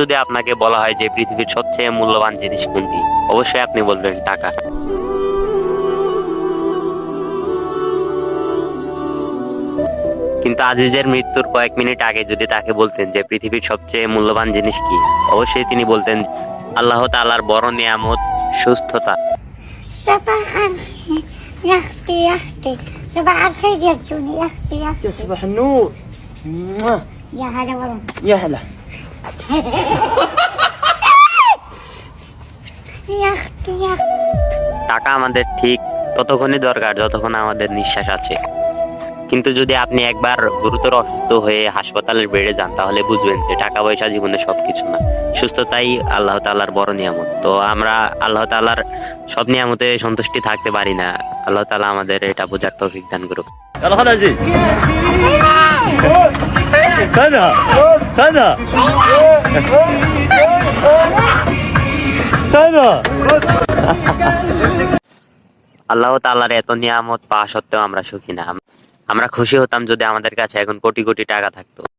যদি আপনাকে বলা হয় যে পৃথিবীর সবচেয়ে মূল্যবান জিনিস কোনটি অবশ্যই আপনি বলবেন টাকা কিন্তু আজিজের মৃত্যুর কয়েক মিনিট আগে যদি তাকে বলতেন যে পৃথিবীর সবচেয়ে মূল্যবান জিনিস কি অবশ্যই তিনি বলতেন আল্লাহ তাআলার বড় নিয়ামত সুস্থতা صباح الخير يا اختي يا اختي صباح الخير يا جوني يا اختي يا اختي يا صباح النور موah. يا هلا والله يا هلا টাকা আমাদের ঠিক ততক্ষণই দরকার যতক্ষণ আমাদের নিঃশ্বাস আছে। কিন্তু যদি আপনি একবার গুরুতর অসুস্থ হয়ে হাসপাতালের বেড়ে যান তাহলে বুঝবেন যে টাকা পয়সা জীবনে সবকিছু না। সুস্থতাই আল্লাহ তাআলার বড় নিয়ামত। তো আমরা আল্লাহ তাআলার সব নিয়ামতে সন্তুষ্টি থাকতে পারি না। আল্লাহ তাআলা আমাদের এটা বোঝার তৌফিক দান করুক। তাই না আল্লাহ এত নিয়ামত পাওয়া সত্ত্বেও আমরা সুখী না। আমরা খুশি হতাম যদি আমাদের কাছে এখন কোটি কোটি টাকা থাকতো।